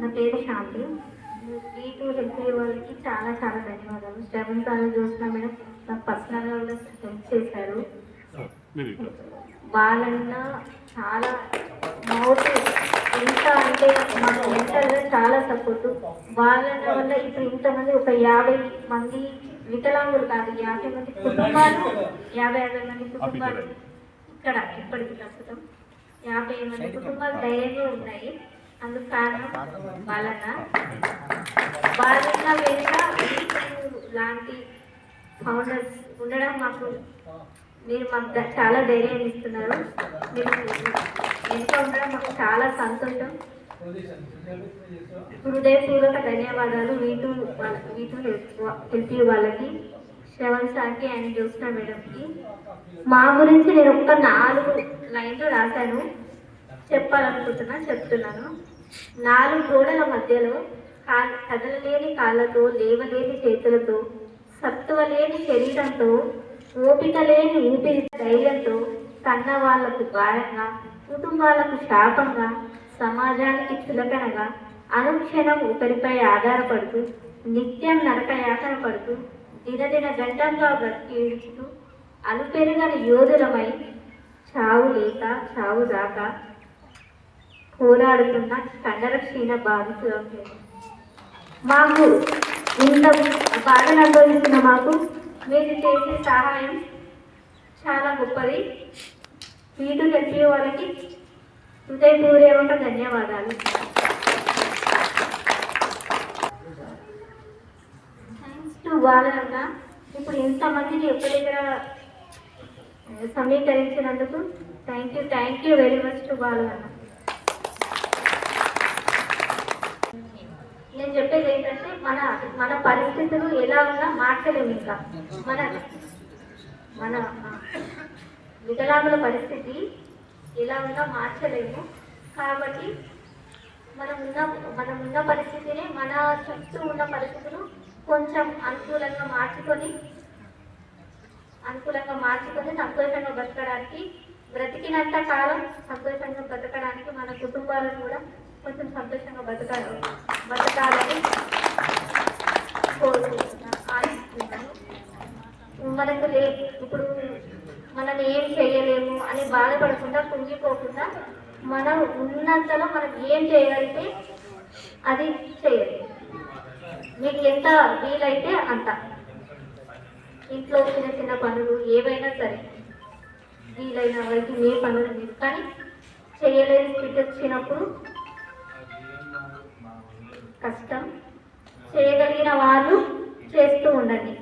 నా పేరు శాంతి. ఈ టూ హెల్ప్ అయ్యే వాళ్ళకి చాలా చాలా ధన్యవాదాలు. శ్రవణ్ సార్ చూసిన మేడం నాకు పర్సనల్గా కూడా హెల్ప్ చేశారు. వాళ్ళన్నా చాలా మోటివ్ ఎంత అంటే మాకు మెంటల్గా చాలా సపోర్ట్ వాళ్ళ వల్ల ఇప్పుడు ఇంతమంది ఒక యాభై మంది వికలాంగులు కాదు యాభై మంది కుటుంబాలు యాభై యాభై మంది కుటుంబాలు ఇక్కడ ఇప్పటికి ప్రస్తుతం యాభై మంది కుటుంబాలు ధైర్యంగా ఉన్నాయి. అందుకు కారణం వాళ్ళన్న వాళ్ళన్న వెనుక లాంటి ఫౌండర్స్ ఉండడం మాకు మీరు మాకు చాలా ధైర్యం ఇస్తున్నారు. మీరు ఎంత ఉండడం మాకు చాలా సంతోషం. హృదయపూర్వక ధన్యవాదాలు వీటు వాళ్ళ వీటు హెల్ప్ వాళ్ళకి శ్రవణ్ సార్కి అండ్ జ్యోత్స్న మేడంకి. మా గురించి నేను ఒక్క నాలుగు లైన్లు రాశాను. చెప్పాలనుకుంటున్నా చెప్తున్నాను. నాలుగు గోడల మధ్యలో కా కదలలేని కాళ్ళతో లేవలేని చేతులతో సత్తువ లేని శరీరంతో ఓపిక లేని ఊపిరి ధైర్యంతో కన్న వాళ్ళకు భారంగా కుటుంబాలకు శాపంగా సమాజానికి చులకనగా అనుక్షణం ఒకరిపై ఆధారపడుతూ నిత్యం నరక యాతన పడుతూ దినదిన గంటంగా బ్రతికేడుస్తూ అనుపెరుగని యోధులమై చావు లేక చావు దాకా పోరాడుతున్న కండర క్షీణ బాధితులం మాకు ఇంత బాధను అనుభవిస్తున్న మాకు మీరు చేసే సహాయం చాలా గొప్పది. వీధులు తెలిపే వాళ్ళకి హృదయపూర్వక ధన్యవాదాలు. థ్యాంక్స్ టు వాళ్ళన్న ఇప్పుడు ఇంతమందిని ఒక దగ్గర సమీకరించినందుకు thank you thank you very much to వాళ్ళన్న నేను చెప్పేది ఏంటంటే మన మన పరిస్థితులు ఎలా ఉన్నా మార్చలేము ఇంకా. మన మన వికలాంగుల పరిస్థితి ఎలా ఉన్నా మార్చలేము. కాబట్టి మనం ఉన్న మనం ఉన్న పరిస్థితిని మన చుట్టూ ఉన్న పరిస్థితులు కొంచెం అనుకూలంగా మార్చుకొని అనుకూలంగా మార్చుకొని సంతోషంగా బ్రతకడానికి బ్రతికినంత కాలం సంతోషంగా బ్రతకడానికి మన కుటుంబాలను కూడా కొంచెం సంతోషంగా బతకాలి. బతకాలని కోరుకుంటున్నాను ఆశిస్తున్నాను. మనకు లే ఇప్పుడు మనం ఏం చేయలేము అని బాధపడకుండా కుంగిపోకుండా మనం ఉన్నంతలో మనం ఏం చేయగలిగితే అది చేయాలి. మీకు ఎంత వీలైతే అంత. ఇంట్లో చిన్న చిన్న పనులు ఏవైనా సరే వీలైన వరకు ఏ పనులు మీరు కానీ చేయలేని స్థితి వచ్చినప్పుడు కష్టం చేయగలిగిన వాళ్ళు చేస్తూ ఉండండి.